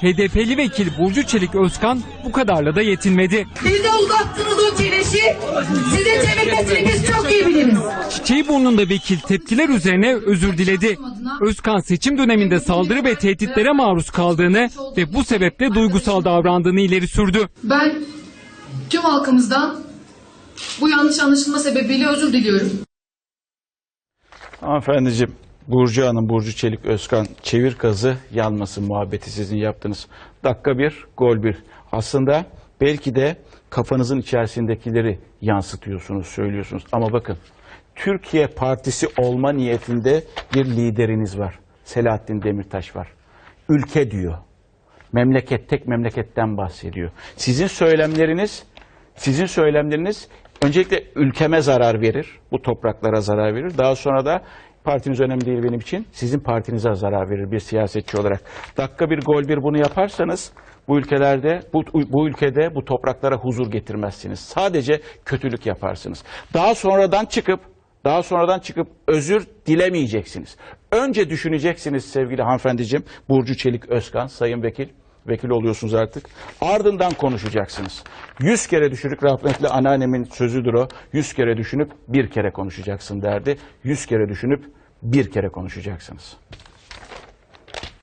HDP'li vekil Burcu Çelik Özkan bu kadarla da yetinmedi. Bize uzattınız o çeleşi. Size çevirmesini biz çok iyi biliriz. Çiçeği burnunda vekil tepkiler üzerine özür diledi. Özkan seçim döneminde saldırı ve tehditlere maruz kaldığını ve bu sebeple duygusal davrandığını ileri sürdü. Ben tüm halkımızdan bu yanlış anlaşılma sebebiyle özür diliyorum. Hanımefendiciğim, Burcu Hanım, Burcu Çelik Özkan çevir kazı yanmasın muhabbeti sizin yaptınız. Dakika bir, gol bir. Aslında belki de kafanızın içerisindekileri yansıtıyorsunuz, söylüyorsunuz. Ama bakın, Türkiye Partisi olma niyetinde bir lideriniz var. Selahattin Demirtaş var. Ülke diyor. Memleket, tek memleketten bahsediyor. Sizin söylemleriniz, sizin söylemleriniz öncelikle ülkeme zarar verir, bu topraklara zarar verir. Daha sonra da partiniz önemli değil benim için, sizin partinize zarar verir bir siyasetçi olarak. Dakika bir gol bir bunu yaparsanız bu ülkelerde, bu, bu ülkede bu topraklara huzur getirmezsiniz. Sadece kötülük yaparsınız. Daha sonradan çıkıp daha sonradan çıkıp özür dilemeyeceksiniz. Önce düşüneceksiniz sevgili hanımefendiciğim Burcu Çelik Özkan, Sayın Vekil. Vekil oluyorsunuz artık. Ardından konuşacaksınız. Yüz kere düşünüp rahmetli anneannemin sözüdür o. Yüz kere düşünüp bir kere konuşacaksın derdi. Yüz kere düşünüp bir kere konuşacaksınız.